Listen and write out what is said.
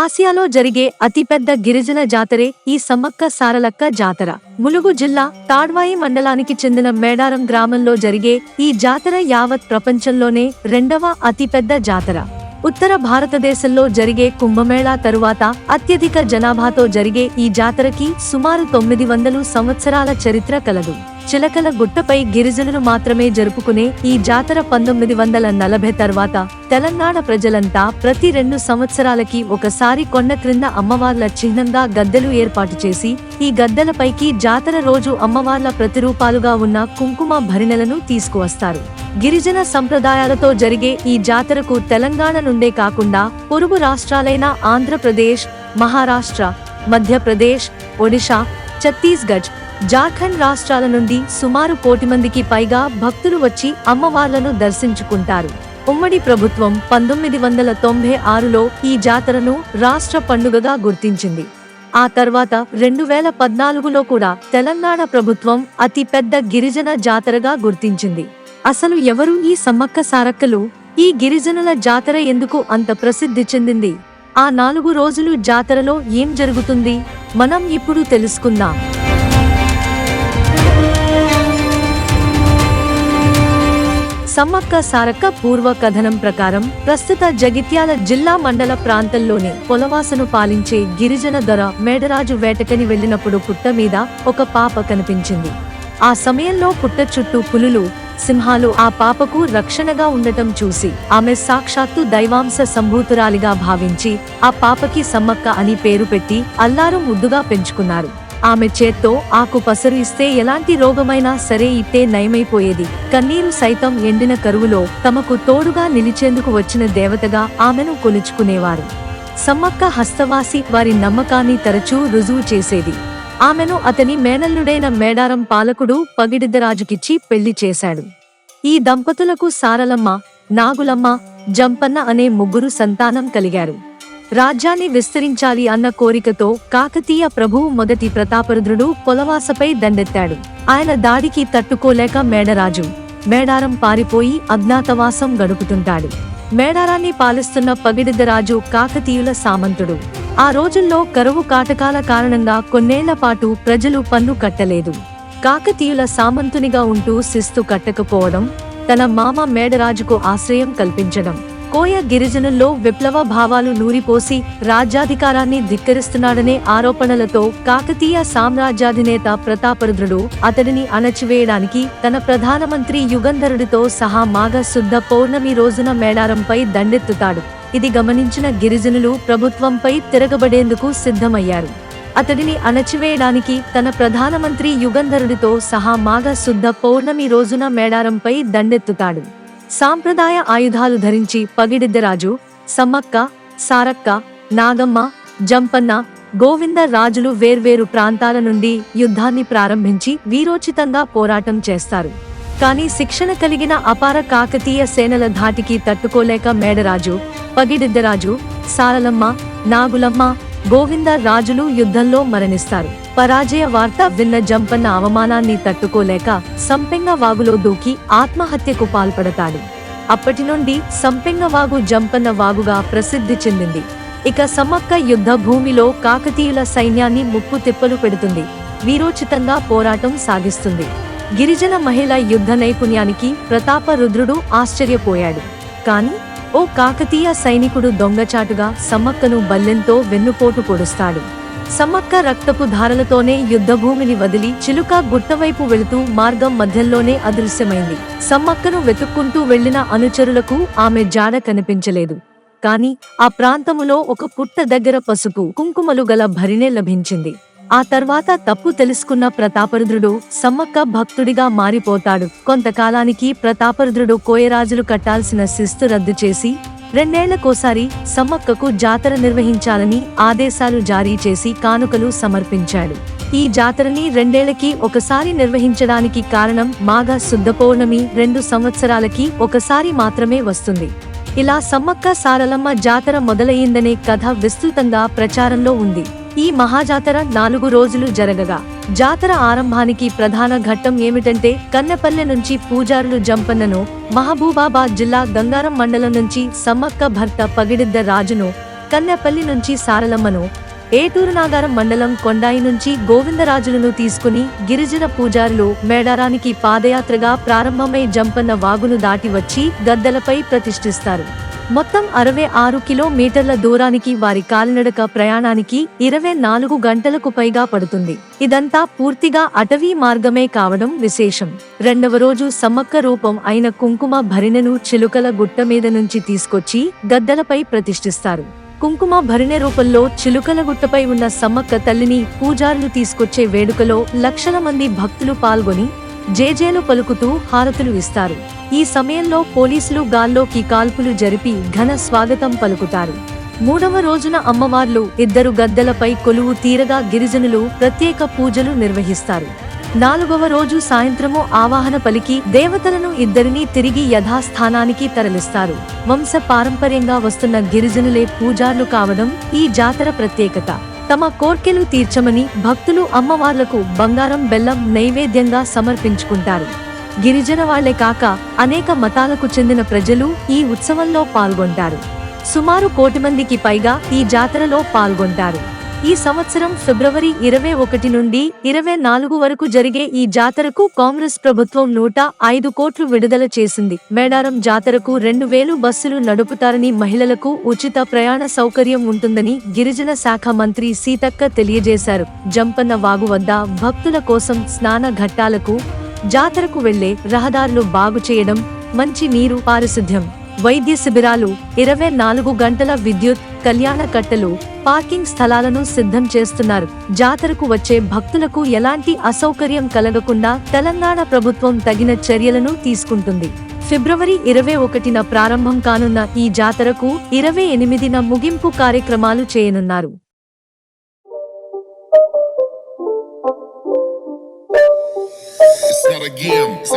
ఆసియాలో జరిగే అతిపెద్ద గిరిజన జాతరే ఈ సమ్మక్క సారలక్క జాతర. ములుగు జిల్లా తాడ్వాయి మండలానికి చెందిన మేడారం గ్రామంలో జరిగే ఈ జాతర యావత్ ప్రపంచంలోనే రెండవ అతిపెద్ద జాతర. ఉత్తర భారతదేశంలో జరిగే కుంభమేళా తరువాత అత్యధిక జనాభాతో జరిగే ఈ జాతరకి సుమారు తొమ్మిది వందలు సంవత్సరాల చరిత్ర కలదు. చిలకల గుట్టపై గిరిజనులు మాత్రమే జరుపుకునే ఈ జాతర పంతొమ్మిది వందల నలభై తర్వాత తెలంగాణ ప్రజలంతా ప్రతి రెండు సంవత్సరాలకి ఒకసారి కొండ క్రింద అమ్మవార్ల చిహ్నంగా గద్దెలు ఏర్పాటు చేసి ఈ గద్దెలపైకి జాతర రోజు అమ్మవార్ల ప్రతిరూపాలుగా ఉన్న కుంకుమ భరిణలను తీసుకువస్తారు. గిరిజన సంప్రదాయాలతో జరిగే ఈ జాతరకు తెలంగాణ నుండే కాకుండా పొరుగు రాష్ట్రాలైన ఆంధ్రప్రదేశ్ మహారాష్ట్ర మధ్యప్రదేశ్ ఒడిషా ఛత్తీస్గఢ్ జార్ఖండ్ రాష్ట్రాల నుండి సుమారు కోటి మందికి పైగా భక్తులు వచ్చి అమ్మవార్లను దర్శించుకుంటారు. ఉమ్మడి ప్రభుత్వం పంతొమ్మిది వందల తొంభై ఆరులో ఈ జాతరను రాష్ట్ర పండుగగా గుర్తించింది. ఆ తర్వాత రెండు వేల పద్నాలుగులో కూడా తెలంగాణ ప్రభుత్వం అతి పెద్ద గిరిజన జాతరగా గుర్తించింది. అసలు ఎవరు ఈ సమ్మక్క సారక్కలు? ఈ గిరిజనుల జాతర ఎందుకు అంత ప్రసిద్ధి చెందింది? ఆ నాలుగు రోజులు జాతరలో ఏం జరుగుతుంది? మనం ఇప్పుడు తెలుసుకుందాం. సమ్మక్క సారక్క పూర్వ కథనం ప్రకారం ప్రస్తుత జగిత్యాల జిల్లా మండల ప్రాంతంలోని పొలవాసను పాలించే గిరిజన దొర మేడరాజు వేటకని వెళ్ళినప్పుడు పుట్ట మీద ఒక పాప కనిపించింది. ఆ సమయంలో పుట్ట చుట్టూ పులులు సింహాలు ఆ పాపకు రక్షణగా ఉండటం చూసి ఆమె సాక్షాత్తు దైవాంశ సంభూతురాలిగా భావించి ఆ పాపకి సమ్మక్క అని పేరు పెట్టి అల్లారు ముద్దుగా పెంచుకున్నారు. ఆమె చేత్తో ఆకు పసరు ఇస్తే ఎలాంటి రోగమైనా సరే ఇట్టే నయమైపోయేది. కన్నీరు సైతం ఎండిన కరువులో తమకు తోడుగా నిలిచేందుకు వచ్చిన దేవతగా ఆమెను కొలుచుకునేవారు. సమ్మక్క హస్తవాసి వారి నమ్మకాన్ని తరచూ రుజువు చేసేది. ఆమెను అతని మేనల్లుడైన మేడారం పాలకుడు పగిడిద్దరాజుకిచ్చి పెళ్ళి చేశాడు. ఈ దంపతులకు సారలమ్మ నాగులమ్మ జంపన్న అనే ముగ్గురు సంతానం కలిగారు. రాజ్యాన్ని విస్తరించాలి అన్న కోరికతో కాకతీయ ప్రభువు మొదటి ప్రతాపరుద్రుడు పొలవాసపై దండెత్తాడు. ఆయన దాడికి తట్టుకోలేక మేడరాజు మేడారం పారిపోయి అజ్ఞాతవాసం గడుపుతుంటాడు. మేడారాన్ని పాలిస్తున్న పగిడిద్దరాజు కాకతీయుల సామంతుడు. ఆ రోజుల్లో కరువు కాటకాల కారణంగా కొన్నేళ్ళ పాటు ప్రజలు పన్ను కట్టలేదు. కాకతీయుల సామంతునిగా ఉంటూ శిస్తు కట్టకపోవడం తన మామ మేడరాజుకు ఆశ్రయం కల్పించడం. కోయ గిరిజనుల్లో విప్లవ భావాలు నూరిపోసి రాజ్యాధికారాన్ని ధిక్కరిస్తున్నాడనే ఆరోపణలతో కాకతీయ సామ్రాజ్యాధినేత ప్రతాపరుద్రుడు అతడిని అణచివేయడానికి తన ప్రధానమంత్రి యుగంధరుడితో సహా మాఘ శుద్ధ పౌర్ణమి రోజున మేడారంపై దండెత్తుతాడు. ఇది గమనించిన గిరిజనులు ప్రభుత్వంపై తిరగబడేందుకు సిద్ధమయ్యారు. అతడిని అణచివేయడానికి తన ప్రధానమంత్రి యుగంధరుడితో సహా మాఘ శుద్ధ పౌర్ణమి రోజున మేడారంపై దండెత్తుతాడు. సాంప్రదాయ ఆయుధాలు ధరించి పగిడిద్దరాజు సమ్మక్క సారక్క నాగమ్మ జంపన్న గోవింద రాజులు వేర్వేరు ప్రాంతాల నుండి యుద్ధాన్ని ప్రారంభించి వీరోచితంగా పోరాటం చేస్తారు. కానీ శిక్షణ కలిగిన అపార కాకతీయ సేనల ధాటికి తట్టుకోలేక మేడరాజు పగిడిద్దరాజు సారలమ్మ నాగులమ్మ గోవింద రాజులు యుద్ధంలో మరణిస్తారు. పరాజయ వార్త విన్న జంపన్న అవమానాన్ని తట్టుకోలేక సంపెంగ వాగులో దూకి ఆత్మహత్యకు పాల్పడతాడు. అప్పటి నుండి సంపెంగ వాగు జంపన్న వాగుగా ప్రసిద్ధి చెందింది. ఇక సమ్మక్క యుద్ధ భూమిలో కాకతీయుల సైన్యాన్ని ముప్పు తిప్పలు పెడుతుంది. వీరోచితంగా పోరాటం సాగిస్తుంది. గిరిజన మహిళ యుద్ధ నైపుణ్యానికి ప్రతాపరుద్రుడు ఆశ్చర్యపోయాడు. కాని ఓ కాకతీయ సైనికుడు దొంగచాటుగా సమ్మక్కను బల్లెంతో వెన్నుపోటు పొడుస్తాడు. సమ్మక్క రక్తపు ధారలతోనే యుద్ధభూమిని వదిలి చిలుక గుట్టవైపు వెళుతూ మార్గం మధ్యలోనే అదృశ్యమైంది. సమ్మక్కను వెతుక్కుంటూ వెళ్ళిన అనుచరులకు ఆమె జాడ కనిపించలేదు. కాని ఆ ప్రాంతములో ఒక పుట్ట దగ్గర పసుపు కుంకుమలు గల భరిణే లభించింది. ఆ తర్వాత తప్పు తెలుసుకున్న ప్రతాపరుద్రుడు సమ్మక్క భక్తుడిగా మారిపోతాడు. కొంతకాలానికి ప్రతాపరుద్రుడు కోయరాజులు కట్టాల్సిన శిస్తు రద్దు చేసి రెండేళ్ళకోసారి సమ్మక్కకు జాతర నిర్వహించాలని ఆదేశాలు జారీ చేసి కానుకలు సమర్పించాడు. ఈ జాతరని రెండేళ్ళకి ఒకసారి నిర్వహించడానికి కారణం మాఘ శుద్ధ పౌర్ణమి రెండు సంవత్సరాలకి ఒకసారి మాత్రమే వస్తుంది. ఇలా సమ్మక్క సారలమ్మ జాతర మొదలయ్యిందనే కథ విస్తృతంగా ప్రచారంలో ఉంది. ఈ మహాజాతర నాలుగు రోజులు జరగగా జాతర ఆరంభానికి ప్రధాన ఘట్టం ఏమిటంటే కన్నెపల్లె నుంచి పూజారులు జంపన్నను మహబూబాబాద్ జిల్లా గంగారం మండలం నుంచి సమ్మక్క భర్త పగిడిద్ద రాజును కన్నెపల్లి నుంచి సారలమ్మను ఏటూరు నాగారం మండలం కొండాయి నుంచి గోవిందరాజులను తీసుకుని గిరిజన పూజారులు మేడారానికి పాదయాత్రగా ప్రారంభమై జంపన్న వాగును దాటి వచ్చి గద్దలపై ప్రతిష్ఠిస్తారు. మొత్తం అరవై ఆరు కిలోమీటర్ల దూరానికి వారి కాలినడక ప్రయాణానికి ఇరవై నాలుగు గంటలకు పైగా పడుతుంది. ఇదంతా పూర్తిగా అటవీ మార్గమే కావడం విశేషం. రెండవ రోజు సమ్మక్క రూపం అయిన కుంకుమ భరిణెను చిలుకల గుట్ట మీద నుంచి తీసుకొచ్చి గద్దలపై ప్రతిష్ఠిస్తారు. కుంకుమ భరిణె రూపంలో చిలుకల గుట్టపై ఉన్న సమ్మక్క తల్లిని పూజారులు తీసుకొచ్చే వేడుకలో లక్షల మంది భక్తులు పాల్గొని జేజేలు పలుకుతూ హారతులు ఇస్తారు. ఈ సమయంలో పోలీసులు గాల్లోకి కాల్పులు జరిపి ఘన స్వాగతం పలుకుతారు. మూడవ రోజున అమ్మవార్లు ఇద్దరు గద్దలపై కొలువు తీరగా గిరిజనులు ప్రత్యేక పూజలు నిర్వహిస్తారు. నాలుగవ రోజు సాయంత్రము ఆవాహన పలికి దేవతలను ఇద్దరినీ తిరిగి యథాస్థానానికి తరలిస్తారు. వంశ పారంపర్యంగా వస్తున్న గిరిజనులే పూజార్లు కావడం ఈ జాతర ప్రత్యేకత. తమ కోర్కెలు తీర్చమని భక్తులు అమ్మవార్లకు బంగారం బెల్లం నైవేద్యంగా సమర్పించుకుంటారు. గిరిజన వాళ్ళే కాక అనేక మతాలకు చెందిన ప్రజలు ఈ ఉత్సవంలో పాల్గొంటారు. సుమారు కోటి మందికి పైగా ఈ జాతరలో పాల్గొంటారు. ఈ సంవత్సరం ఫిబ్రవరి ఇరవై ఒకటి నుండి ఇరవై నాలుగు వరకు జరిగే ఈ జాతరకు కాంగ్రెస్ ప్రభుత్వం నూట ఐదు కోట్లు విడుదల చేసింది. మేడారం జాతరకు రెండు వేలు బస్సులు నడుపుతారని మహిళలకు ఉచిత ప్రయాణ సౌకర్యం ఉంటుందని గిరిజన శాఖ మంత్రి సీతక్క తెలియజేశారు. జంపన్న వాగు వద్ద భక్తుల కోసం స్నాన ఘట్టాలకు జాతరకు వెళ్ళే రహదారులు బాగు చేయడం మంచి నీరు పారిశుద్ధ్యం వైద్య శిబిరాలు ఇరవై నాలుగు గంటల విద్యుత్ కళ్యాణ కట్టలు పార్కింగ్ స్థలాలను సిద్ధం చేస్తున్నారు. జాతరకు వచ్చే భక్తులకు ఎలాంటి అసౌకర్యం కలగకుండా తెలంగాణ ప్రభుత్వం తగిన చర్యలను తీసుకుంటుంది. ఫిబ్రవరి ఇరవై ఒకటిన ప్రారంభం కానున్న ఈ జాతరకు ఇరవై ఎనిమిదిన ముగింపు కార్యక్రమాలు చేయనున్నారు. out again. So,